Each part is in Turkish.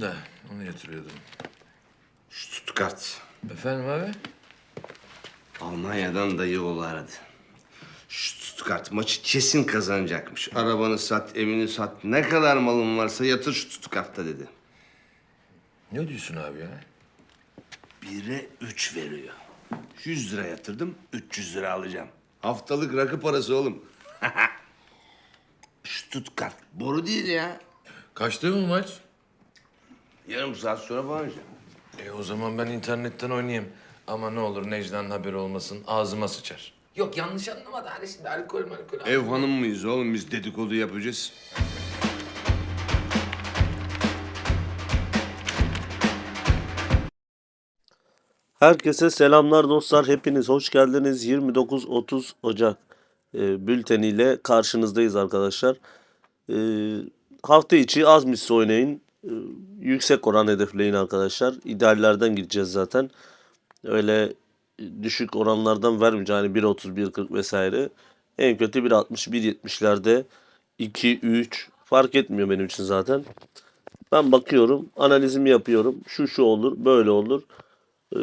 Da onu yatırıyordum. Stuttgart. Efendim abi? Almanya'dan dayı oğlu aradı. Stuttgart maçı kesin kazanacakmış. Arabanı sat, evini sat. Ne kadar malın varsa yatır Stuttgart'ta dedi. Ne diyorsun abi ya? Bire üç veriyor. 100 lira yatırdım, 300 lira alacağım. Haftalık rakı parası oğlum. Stuttgart boru değil ya. Kaçtı mı maç? Yarım saat sonra işte. E o zaman ben internetten oynayayım. Ama ne olur Necla'nın haberi olmasın. Ağzıma sıçar. Yok yanlış anlama da hani şimdi alkol malkol. Ev hanım mıyız oğlum biz dedikodu yapacağız. Herkese selamlar dostlar. Hepiniz hoş geldiniz. 29-30 Ocak e, bülteniyle karşınızdayız arkadaşlar. E, hafta içi az misli oynayın. E, yüksek oran hedefleyin arkadaşlar. İdeallerden gideceğiz zaten. Öyle düşük oranlardan vermeyeceğim. Yani 1.30, 1.40 vesaire. En kötü 1.60, 1.70'lerde 2, 3 fark etmiyor benim için zaten. Ben bakıyorum, analizimi yapıyorum. Şu şu olur, böyle olur. Ee,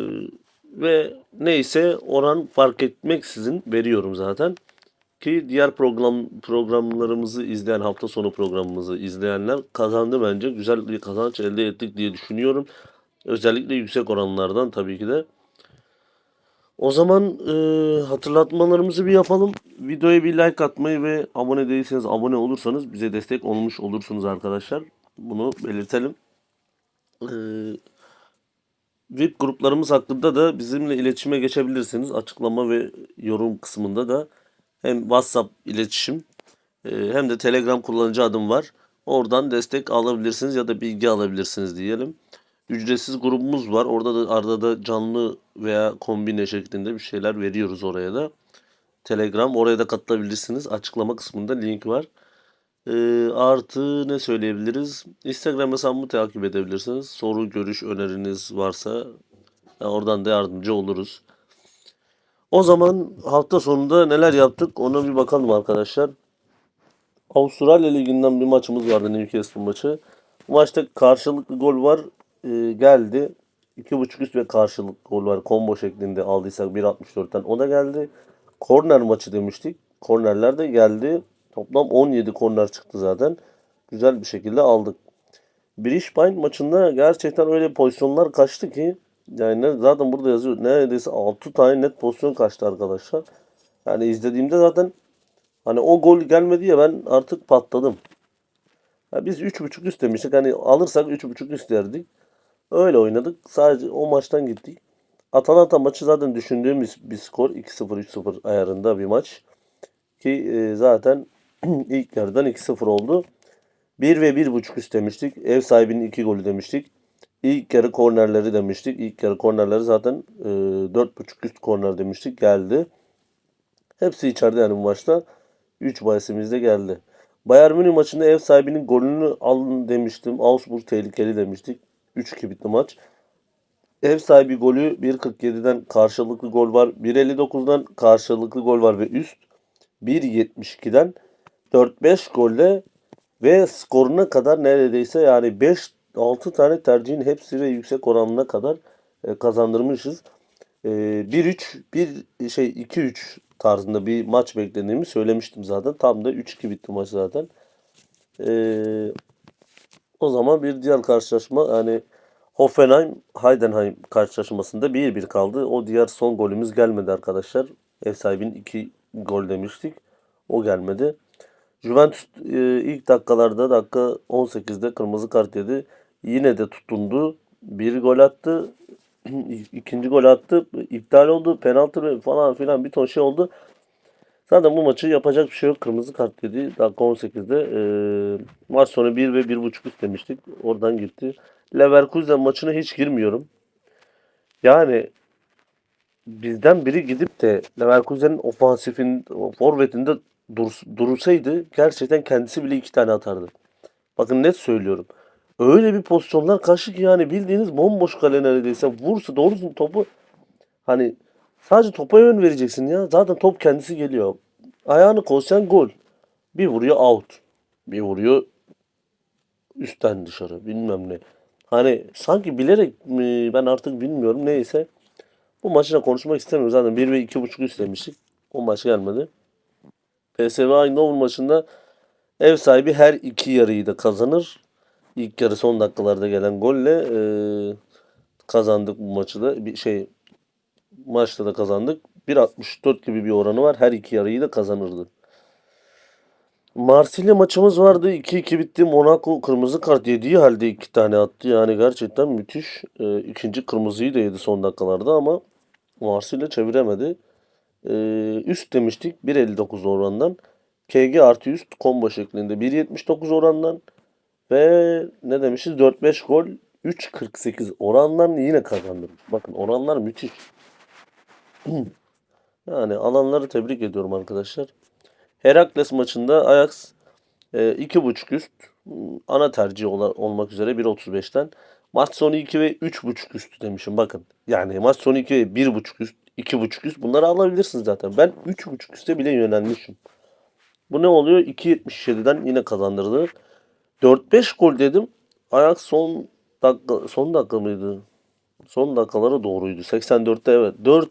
ve neyse oran fark etmeksizin veriyorum zaten. Ki diğer program programlarımızı izleyen hafta sonu programımızı izleyenler kazandı bence. Güzel bir kazanç elde ettik diye düşünüyorum. Özellikle yüksek oranlardan tabii ki de. O zaman e, hatırlatmalarımızı bir yapalım. Videoya bir like atmayı ve abone değilseniz abone olursanız bize destek olmuş olursunuz arkadaşlar. Bunu belirtelim. Eee VIP gruplarımız hakkında da bizimle iletişime geçebilirsiniz. Açıklama ve yorum kısmında da hem WhatsApp iletişim e, hem de Telegram kullanıcı adım var. Oradan destek alabilirsiniz ya da bilgi alabilirsiniz diyelim. Ücretsiz grubumuz var. Orada da arada da canlı veya kombine şeklinde bir şeyler veriyoruz oraya da. Telegram oraya da katılabilirsiniz. Açıklama kısmında link var. Ee, artı ne söyleyebiliriz? Instagram hesabımı takip edebilirsiniz. Soru, görüş, öneriniz varsa ya oradan da yardımcı oluruz. O zaman hafta sonunda neler yaptık ona bir bakalım arkadaşlar. Avustralya Ligi'nden bir maçımız vardı Newcastle maçı. Bu maçta karşılıklı gol var e, geldi. 2.5 üst ve karşılıklı gol var. Combo şeklinde aldıysak 1.64'ten o da geldi. Korner maçı demiştik. Kornerler de geldi. Toplam 17 korner çıktı zaten. Güzel bir şekilde aldık. Bridgepine maçında gerçekten öyle pozisyonlar kaçtı ki yani ne- zaten burada yazıyor. Neredeyse 6 tane net pozisyon kaçtı arkadaşlar. Yani izlediğimde zaten hani o gol gelmedi ya ben artık patladım. Ya biz 3.5 üst demiştik. Hani alırsak 3.5 üst derdik. Öyle oynadık. Sadece o maçtan gittik. Atalanta maçı zaten düşündüğümüz bir skor. 2-0 3-0 ayarında bir maç. Ki e, zaten ilk yarıdan 2-0 oldu. 1 ve 1.5 üst demiştik. Ev sahibinin 2 golü demiştik. İlk yarı kornerleri demiştik. İlk yarı kornerleri zaten e, 4.5 üst korner demiştik. Geldi. Hepsi içeride yani bu maçta. 3 bahisimiz de geldi. Bayern Münih maçında ev sahibinin golünü alın demiştim. Augsburg tehlikeli demiştik. 3-2 bitti maç. Ev sahibi golü 1.47'den karşılıklı gol var. 1.59'dan karşılıklı gol var ve üst. 1.72'den 4-5 golle ve skoruna kadar neredeyse yani 5-6 tane tercihin hepsi ve yüksek oranına kadar e, kazandırmışız. E, 1-3 bir şey 2-3 tarzında bir maç beklediğimi söylemiştim zaten. Tam da 3-2 bitti maç zaten. E, o zaman bir diğer karşılaşma yani Hoffenheim Heidenheim karşılaşmasında 1-1 kaldı. O diğer son golümüz gelmedi arkadaşlar. Ev sahibinin 2 gol demiştik. O gelmedi. Juventus e, ilk dakikalarda dakika 18'de kırmızı kart yedi. Yine de tutundu. Bir gol attı. ikinci gol attı. İptal oldu. Penaltı falan filan bir ton şey oldu. Zaten bu maçı yapacak bir şey yok. Kırmızı kart yedi. Dakika 18'de. E, maç sonu 1 ve 1.5 üst demiştik. Oradan gitti. Leverkusen maçına hiç girmiyorum. Yani bizden biri gidip de Leverkusen'in ofansifin forvetinde dur, dursaydı gerçekten kendisi bile iki tane atardı. Bakın net söylüyorum. Öyle bir pozisyonlar karşı ki yani bildiğiniz bomboş kale neredeyse vursa doğrusu topu hani sadece topa yön vereceksin ya. Zaten top kendisi geliyor. Ayağını koysan gol. Bir vuruyor out. Bir vuruyor üstten dışarı bilmem ne. Hani sanki bilerek mi ben artık bilmiyorum neyse. Bu maçı da konuşmak istemiyorum. Zaten 1 ve 2.5 istemiştik. O maç gelmedi. PSV Eindhoven maçında ev sahibi her iki yarıyı da kazanır. İlk yarı son dakikalarda gelen golle e, kazandık bu maçı da. Bir şey maçta da kazandık. 1.64 gibi bir oranı var. Her iki yarıyı da kazanırdı. Marsilya maçımız vardı. 2-2 bitti. Monaco kırmızı kart yediği halde iki tane attı. Yani gerçekten müthiş. Ee, ikinci kırmızıyı da yedi son dakikalarda ama Marsilya çeviremedi. Ee, üst demiştik 1.59 orandan. KG artı üst combo şeklinde 1.79 orandan. Ve ne demişiz 4-5 gol 3.48 orandan yine kazandım. Bakın oranlar müthiş. Yani alanları tebrik ediyorum arkadaşlar. Herakles maçında Ajax e, 2.5 üst m, ana tercih ola- olmak üzere 1.35'ten. Maç sonu 2 ve 3.5 üst demişim bakın. Yani maç sonu 2 ve 1.5 üst, 2.5 üst bunları alabilirsiniz zaten. Ben 3.5 üste bile yönelmişim. Bu ne oluyor? 2.77'den yine kazandırdı. 4-5 gol dedim. Ajax son dakika son dakika mıydı? Son dakikalara doğruydu. 84'te evet. 4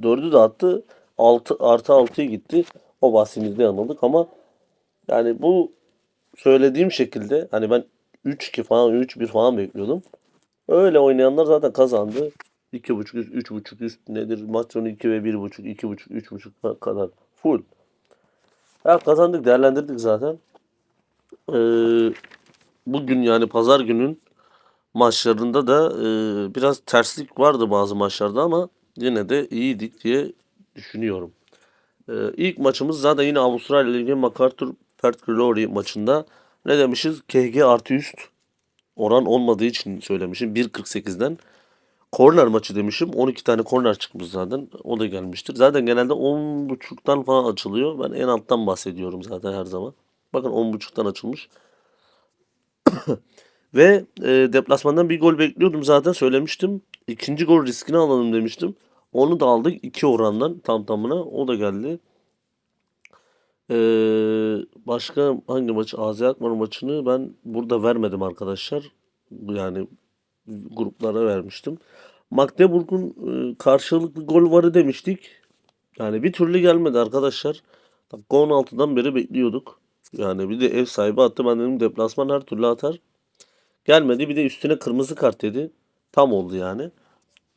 4'ü de attı. 6 artı 6'ya gitti. O bahsimizde yanıldık ama yani bu söylediğim şekilde hani ben 3-2 falan 3-1 falan bekliyordum. Öyle oynayanlar zaten kazandı. 2.5 üst, 3.5 üst nedir? Maç sonu 2 ve 1.5, 2.5, 3.5 kadar. Full. Ya kazandık, değerlendirdik zaten. Ee, bugün yani pazar günün maçlarında da e, biraz terslik vardı bazı maçlarda ama yine de iyiydik diye düşünüyorum. Ee, ilk maçımız zaten yine Avustralya Ligi MacArthur Perth Glory maçında ne demişiz? KG artı üst oran olmadığı için söylemişim 1.48'den. Korner maçı demişim. 12 tane korner çıkmış zaten. O da gelmiştir. Zaten genelde 10.5'tan falan açılıyor. Ben en alttan bahsediyorum zaten her zaman. Bakın 10.5'tan açılmış. Ve e, deplasmandan bir gol bekliyordum zaten söylemiştim. İkinci gol riskini alalım demiştim. Onu da aldık 2 orandan tam tamına. O da geldi. Ee, başka hangi maç? AZ Alkmaar maçını ben burada vermedim arkadaşlar. Yani gruplara vermiştim. Magdeburg'un e, karşılıklı gol varı demiştik. Yani bir türlü gelmedi arkadaşlar. Dakika 16'dan beri bekliyorduk. Yani bir de ev sahibi attı. Ben dedim deplasman her türlü atar. Gelmedi. Bir de üstüne kırmızı kart dedi. Tam oldu yani.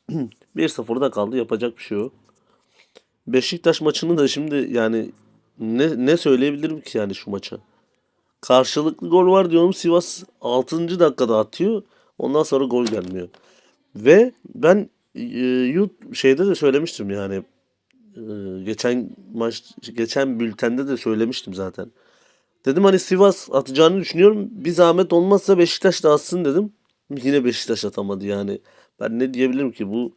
1-0'da kaldı. Yapacak bir şey yok. Beşiktaş maçını da şimdi yani ne, ne söyleyebilirim ki yani şu maça? Karşılıklı gol var diyorum. Sivas 6. dakikada atıyor. Ondan sonra gol gelmiyor. Ve ben e, şeyde de söylemiştim yani e, geçen maç geçen bültende de söylemiştim zaten. Dedim hani Sivas atacağını düşünüyorum. Bir zahmet olmazsa Beşiktaş da atsın dedim. Yine Beşiktaş atamadı yani. Ben ne diyebilirim ki bu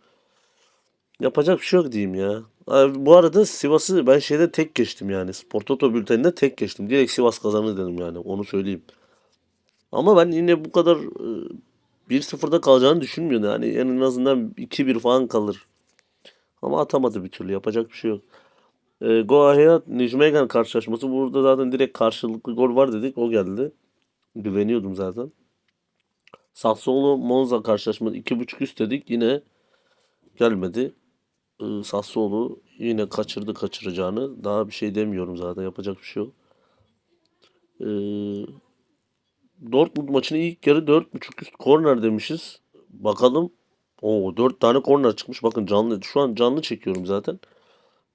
yapacak bir şey yok diyeyim ya. Bu arada Sivas'ı ben şeyde tek geçtim yani. Spor Toto bülteninde tek geçtim. Direkt Sivas kazanır dedim yani. Onu söyleyeyim. Ama ben yine bu kadar e, 1-0'da kalacağını düşünmüyordum. Yani en azından 2-1 falan kalır. Ama atamadı bir türlü. Yapacak bir şey yok. E, Go Ahead Nijmegen karşılaşması. Burada zaten direkt karşılıklı gol var dedik. O geldi. Güveniyordum zaten. Sassuolo Monza karşılaşması 2.5 üst dedik. Yine gelmedi. Ee, Sassuolo yine kaçırdı kaçıracağını. Daha bir şey demiyorum zaten. Yapacak bir şey yok. Ee, Dortmund maçını ilk yarı 4.5 üst korner demişiz. Bakalım. Oo 4 tane korner çıkmış. Bakın canlı şu an canlı çekiyorum zaten.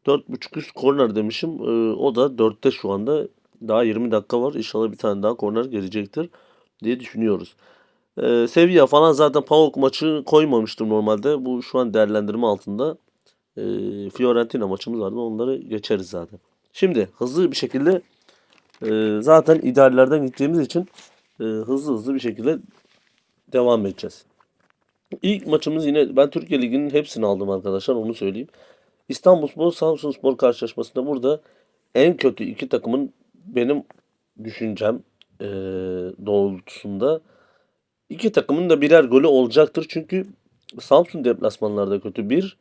4.5 üst korner demişim. Ee, o da 4'te şu anda. Daha 20 dakika var. İnşallah bir tane daha korner gelecektir diye düşünüyoruz. Ee, Sevilla falan zaten PAOK maçı koymamıştım normalde. Bu şu an değerlendirme altında. Ee, Fiorentina maçımız vardı. Onları geçeriz zaten. Şimdi hızlı bir şekilde e, zaten ideallerden gittiğimiz için e, hızlı hızlı bir şekilde devam edeceğiz. İlk maçımız yine ben Türkiye Ligi'nin hepsini aldım arkadaşlar onu söyleyeyim. İstanbulspor Samsunspor karşılaşmasında burada en kötü iki takımın benim düşüncem e, doğrultusunda iki takımın da birer golü olacaktır. Çünkü Samsun deplasmanlarda kötü bir.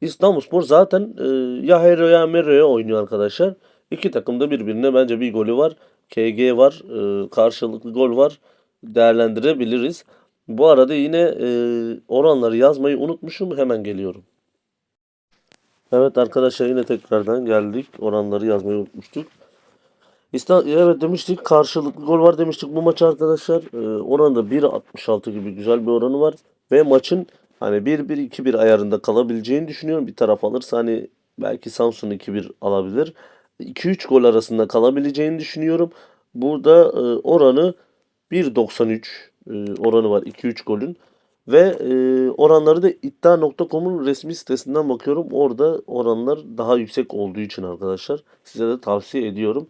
İstanbulspor zaten e, ya Hero ya Mero'ya oynuyor arkadaşlar. İki takım da birbirine bence bir golü var. KG var. e, karşılıklı gol var. Değerlendirebiliriz. Bu arada yine e, oranları yazmayı unutmuşum. Hemen geliyorum. Evet arkadaşlar yine tekrardan geldik. Oranları yazmayı unutmuştuk. İsta evet demiştik karşılıklı gol var demiştik bu maç arkadaşlar. Ee, oranı da 1.66 gibi güzel bir oranı var. Ve maçın hani 1-1 2-1 ayarında kalabileceğini düşünüyorum. Bir taraf alırsa hani belki Samsun 2-1 alabilir. 2-3 gol arasında kalabileceğini düşünüyorum. Burada e, oranı 1.93 e, oranı var 2-3 golün. Ve e, oranları da iddia.com'un resmi sitesinden bakıyorum. Orada oranlar daha yüksek olduğu için arkadaşlar size de tavsiye ediyorum.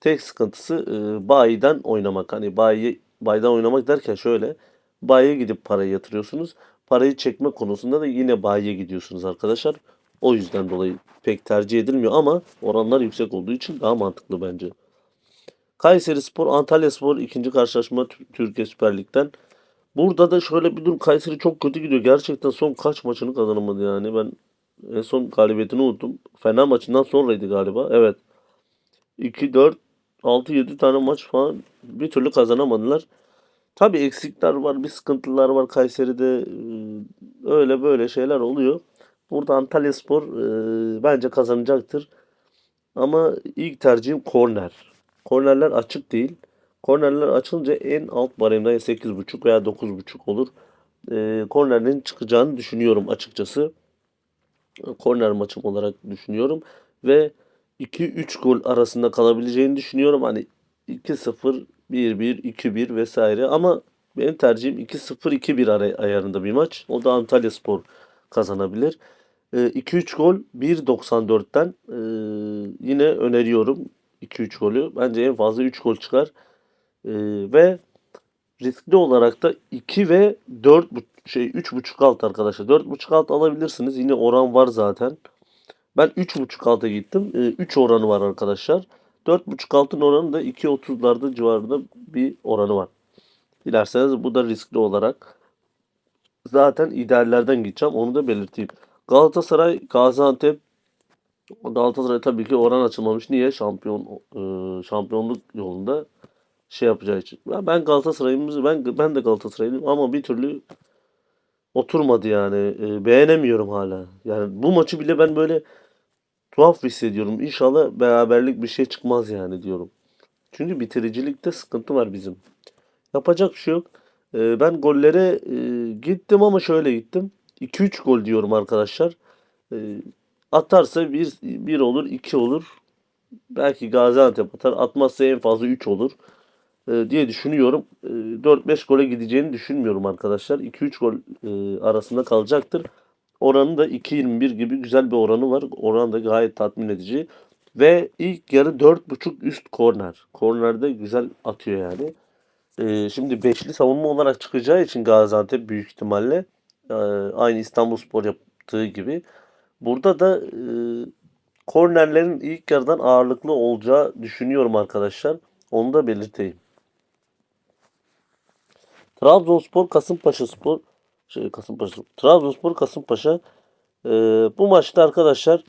Tek sıkıntısı e, bayiden oynamak. Hani bayi, bayiden oynamak derken şöyle. Bayiye gidip parayı yatırıyorsunuz. Parayı çekme konusunda da yine bayiye gidiyorsunuz arkadaşlar. O yüzden dolayı pek tercih edilmiyor ama oranlar yüksek olduğu için daha mantıklı bence. Kayseri Spor, Antalya Spor ikinci karşılaşma Tü- Türkiye Süper Lig'den. Burada da şöyle bir durum. Kayseri çok kötü gidiyor. Gerçekten son kaç maçını kazanamadı yani. Ben en son galibiyetini unuttum. Fena maçından sonraydı galiba. Evet. 2, 4, 6, 7 tane maç falan bir türlü kazanamadılar. Tabii eksikler var, bir sıkıntılar var Kayseri'de. Ee, Öyle böyle şeyler oluyor. Burada Antalyaspor e, bence kazanacaktır. Ama ilk tercihim korner. Kornerler açık değil. Kornerler açılınca en alt baremde 8.5 veya 9.5 olur. Ee, kornerlerin çıkacağını düşünüyorum açıkçası. Korner maçım olarak düşünüyorum. Ve 2-3 gol arasında kalabileceğini düşünüyorum. Hani 2-0, 1-1, 2-1 vesaire. Ama benim tercihim 2-0-2-1 ara- ayarında bir maç. O da Antalya Spor kazanabilir. Ee, 2-3 gol 1.94'ten ee, yine öneriyorum 2-3 golü. Bence en fazla 3 gol çıkar. Ee, ve riskli olarak da 2 ve 4 bu- şey 3.5 alt arkadaşlar. 4.5 alt alabilirsiniz. Yine oran var zaten. Ben 3.5 alta gittim. 3 oranı var arkadaşlar. 4.5 altın oranı da 2.30'larda civarında bir oranı var. Dilerseniz bu da riskli olarak. Zaten ideallerden gideceğim. Onu da belirteyim. Galatasaray, Gaziantep. Galatasaray tabii ki oran açılmamış. Niye? Şampiyon e, şampiyonluk yolunda şey yapacağı için. Ya Ben Galatasaray'ımız ben ben de Galatasaraylıyım ama bir türlü oturmadı yani. E, beğenemiyorum hala. Yani bu maçı bile ben böyle tuhaf hissediyorum. İnşallah beraberlik bir şey çıkmaz yani diyorum. Çünkü bitiricilikte sıkıntı var bizim. Yapacak bir şey yok. E, ben gollere e, gittim ama şöyle gittim. 2-3 gol diyorum arkadaşlar. E, atarsa 1 1 olur, 2 olur. Belki Gaziantep atar. Atmazsa en fazla 3 olur diye düşünüyorum. E, 4-5 gole gideceğini düşünmüyorum arkadaşlar. 2-3 gol e, arasında kalacaktır. Oranı da 2.21 gibi güzel bir oranı var. Oran da gayet tatmin edici. Ve ilk yarı 4.5 üst korner. Kornerde güzel atıyor yani. E, şimdi beşli savunma olarak çıkacağı için Gaziantep büyük ihtimalle e, aynı İstanbulspor yaptığı gibi. Burada da e, kornerlerin ilk yarıdan ağırlıklı olacağı düşünüyorum arkadaşlar. Onu da belirteyim. Trabzonspor Kasımpaşa Spor şey Kasımpaşa Trabzonspor Kasımpaşa Ee, bu maçta arkadaşlar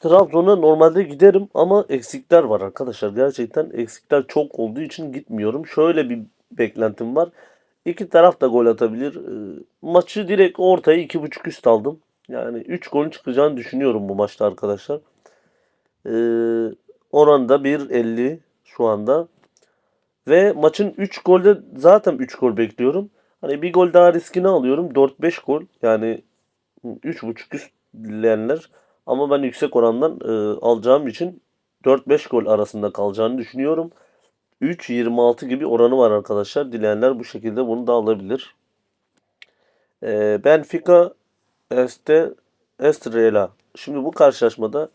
Trabzon'a normalde giderim ama eksikler var arkadaşlar. Gerçekten eksikler çok olduğu için gitmiyorum. Şöyle bir beklentim var. İki taraf da gol atabilir. Ee, maçı direkt ortaya iki buçuk üst aldım. Yani 3 gol çıkacağını düşünüyorum bu maçta arkadaşlar. Ee, oran da 1.50 şu anda. Ve maçın 3 golde zaten 3 gol bekliyorum. Hani bir gol daha riskini alıyorum. 4-5 gol. Yani 3.5 üst dileyenler. Ama ben yüksek orandan e, alacağım için 4-5 gol arasında kalacağını düşünüyorum. 3.26 gibi oranı var arkadaşlar. Dileyenler bu şekilde bunu da alabilir. E, Benfica Este Estrela. Şimdi bu karşılaşmada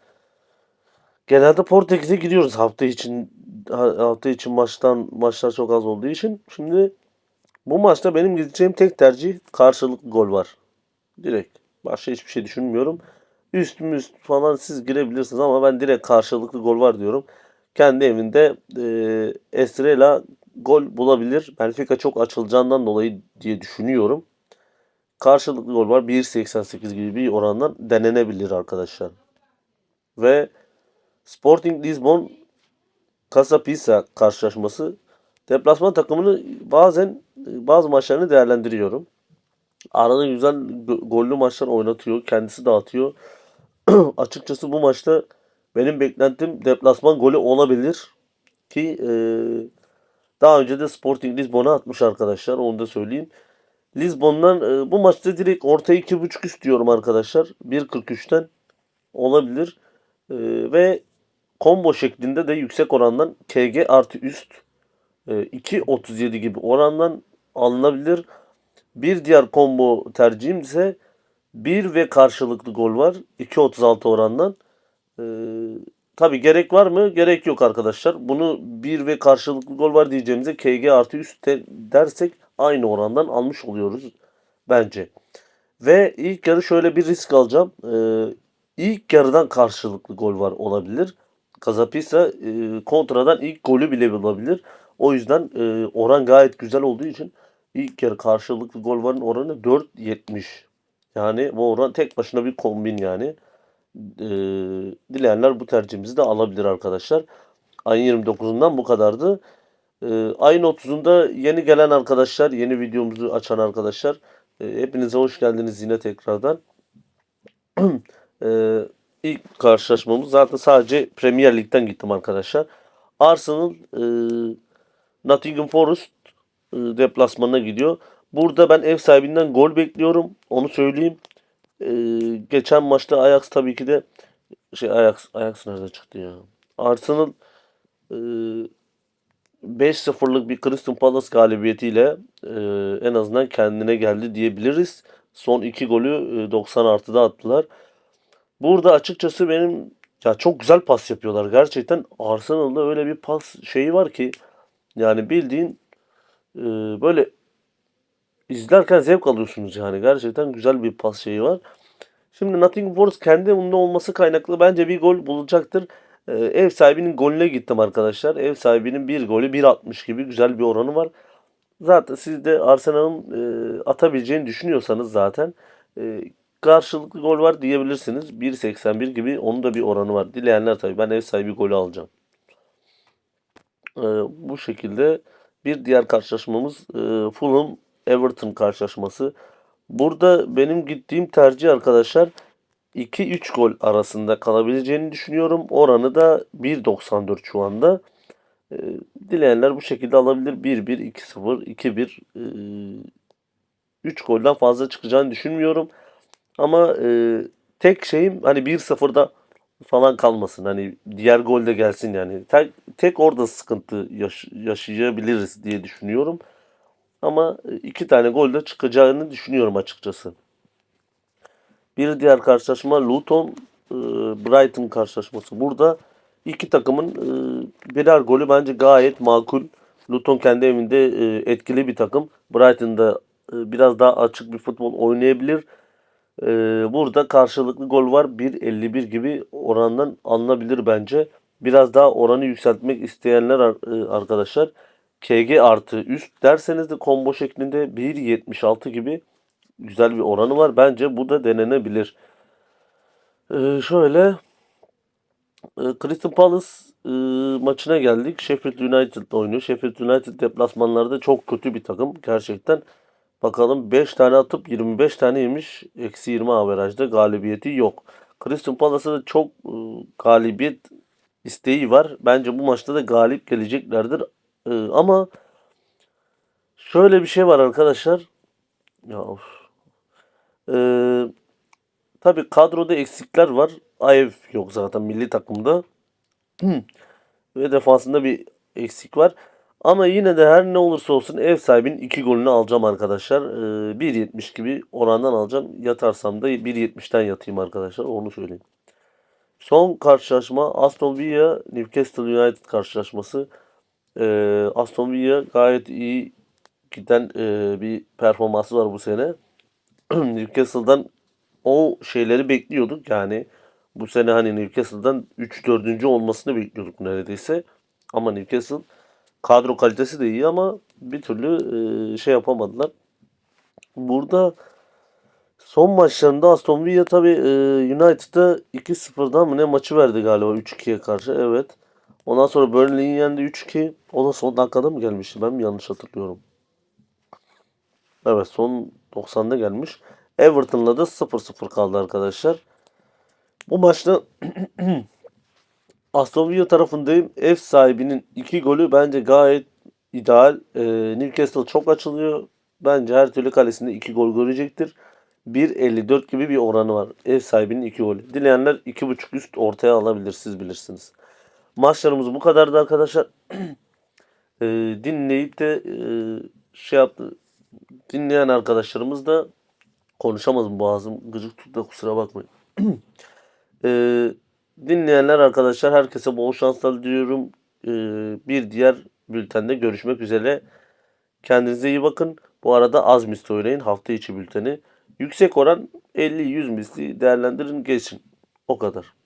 genelde Portekiz'e gidiyoruz hafta için ha- hafta için maçtan maçlar çok az olduğu için. Şimdi bu maçta benim gideceğim tek tercih karşılıklı gol var. Direkt. Başka hiçbir şey düşünmüyorum. Üst mü üst falan siz girebilirsiniz ama ben direkt karşılıklı gol var diyorum. Kendi evinde e, Estrela gol bulabilir. Benfica çok açılacağından dolayı diye düşünüyorum. Karşılıklı gol var. 1.88 gibi bir orandan denenebilir arkadaşlar. Ve Sporting Lisbon Casa Pisa karşılaşması deplasman takımını bazen bazı maçlarını değerlendiriyorum. Arada güzel go- gollü maçlar oynatıyor. Kendisi de atıyor. Açıkçası bu maçta benim beklentim deplasman golü olabilir. Ki e, daha önce de Sporting Lisbon'a atmış arkadaşlar. Onu da söyleyeyim. Lisbon'dan e, bu maçta direkt ortaya 2.5 üst diyorum arkadaşlar. 1.43'ten olabilir. E, ve combo şeklinde de yüksek orandan KG artı üst e, 2.37 gibi orandan alınabilir. Bir diğer combo tercihim ise 1 ve karşılıklı gol var. 2.36 orandan. Ee, tabi gerek var mı? Gerek yok arkadaşlar. Bunu 1 ve karşılıklı gol var diyeceğimize KG artı üst de- dersek aynı orandan almış oluyoruz bence. Ve ilk yarı şöyle bir risk alacağım. Ee, ilk yarıdan karşılıklı gol var olabilir. Kazapisa e, kontradan ilk golü bile bulabilir. O yüzden e, oran gayet güzel olduğu için ilk yarı karşılıklı gol varın oranı 4.70. Yani bu oran tek başına bir kombin yani. Ee, dileyenler bu tercihimizi de alabilir arkadaşlar. Ayın 29'undan bu kadardı. Ee, ayın 30'unda yeni gelen arkadaşlar, yeni videomuzu açan arkadaşlar. e, hepinize hoş geldiniz yine tekrardan. Ee, ilk karşılaşmamız zaten sadece Premier Lig'den gittim arkadaşlar. Arsenal e, Nottingham Forest e, deplasmanına gidiyor. Burada ben ev sahibinden gol bekliyorum. Onu söyleyeyim. E, geçen maçta Ajax tabii ki de şey Ajax Ajax nerede çıktı ya? Arsenal e, 5-0'lık bir Crystal Palace galibiyetiyle e, en azından kendine geldi diyebiliriz. Son iki golü e, 90 artıda attılar. Burada açıkçası benim ya çok güzel pas yapıyorlar. Gerçekten Arsenal'da öyle bir pas şeyi var ki yani bildiğin e, böyle izlerken zevk alıyorsunuz yani. Gerçekten güzel bir pas şeyi var. Şimdi Nottingham Forest kendi önünde olması kaynaklı bence bir gol bulacaktır. Ee, ev sahibinin golüne gittim arkadaşlar. Ev sahibinin bir golü 1.60 gibi güzel bir oranı var. Zaten siz de Arsenal'ın e, atabileceğini düşünüyorsanız zaten e, karşılıklı gol var diyebilirsiniz. 1.81 gibi onun da bir oranı var. Dileyenler tabii ben ev sahibi golü alacağım. Ee, bu şekilde bir diğer karşılaşmamız e, Fulham Everton karşılaşması. Burada benim gittiğim tercih arkadaşlar 2-3 gol arasında kalabileceğini düşünüyorum. Oranı da 1.94 şu anda. Ee, dileyenler bu şekilde alabilir. 1-1, 2-0, 2-1 3 golden fazla çıkacağını düşünmüyorum. Ama e, tek şeyim hani 1-0'da falan kalmasın. Hani diğer gol de gelsin yani. Tek, tek orada sıkıntı yaş- yaşayabiliriz diye düşünüyorum. Ama e, iki tane gol de çıkacağını düşünüyorum açıkçası. Bir diğer karşılaşma Luton e, Brighton karşılaşması. Burada iki takımın e, birer golü bence gayet makul. Luton kendi evinde etkili bir takım. Brighton'da biraz daha açık bir futbol oynayabilir. E, burada karşılıklı gol var. 1.51 gibi orandan alınabilir bence. Biraz daha oranı yükseltmek isteyenler e, arkadaşlar KG artı üst derseniz de combo şeklinde 1.76 gibi güzel bir oranı var. Bence bu da denenebilir. Ee, şöyle e, Crystal Palace e, maçına geldik. Sheffield United oynuyor. Sheffield United deplasmanlarda çok kötü bir takım. Gerçekten bakalım 5 tane atıp 25 tane yemiş. Eksi 20 averajda galibiyeti yok. Crystal Palace'a da çok e, galibiyet isteği var. Bence bu maçta da galip geleceklerdir. E, ama şöyle bir şey var arkadaşlar. Ya of. Ee, tabii kadroda eksikler var. Ayev yok zaten milli takımda. Ve defansında bir eksik var. Ama yine de her ne olursa olsun ev sahibinin 2 golünü alacağım arkadaşlar. Ee, 1.70 gibi orandan alacağım. Yatarsam da 1.70'ten yatayım arkadaşlar. Onu söyleyeyim. Son karşılaşma Aston Villa Newcastle United karşılaşması. Ee, Aston Villa gayet iyi giden e, bir performansı var bu sene. Newcastle'dan o şeyleri bekliyorduk. Yani bu sene hani Newcastle'dan 3-4. olmasını bekliyorduk neredeyse. Ama Newcastle kadro kalitesi de iyi ama bir türlü e, şey yapamadılar. Burada son maçlarında Aston Villa tabi e, United'a 2-0'dan mı ne maçı verdi galiba 3-2'ye karşı. Evet. Ondan sonra Burnley'in yendi 3-2. O da son dakikada mı gelmişti? Ben mi yanlış hatırlıyorum? Evet son 90'da gelmiş. Everton'la da 0-0 kaldı arkadaşlar. Bu maçta Aston Villa tarafındayım. Ev sahibinin iki golü bence gayet ideal. Ee, Newcastle çok açılıyor. Bence her türlü kalesinde iki gol görecektir. 1.54 gibi bir oranı var. Ev sahibinin iki golü. Dileyenler 2.5 üst ortaya alabilir. Siz bilirsiniz. Maçlarımız bu kadardı arkadaşlar. Ee, dinleyip de e, şey yaptı. Dinleyen arkadaşlarımız da konuşamadım boğazım gıcık tuttu da kusura bakmayın. Ee, dinleyenler arkadaşlar herkese bol şanslar diliyorum. Ee, bir diğer bültende görüşmek üzere. Kendinize iyi bakın. Bu arada az misli oynayın hafta içi bülteni. Yüksek oran 50-100 misli değerlendirin geçin. O kadar.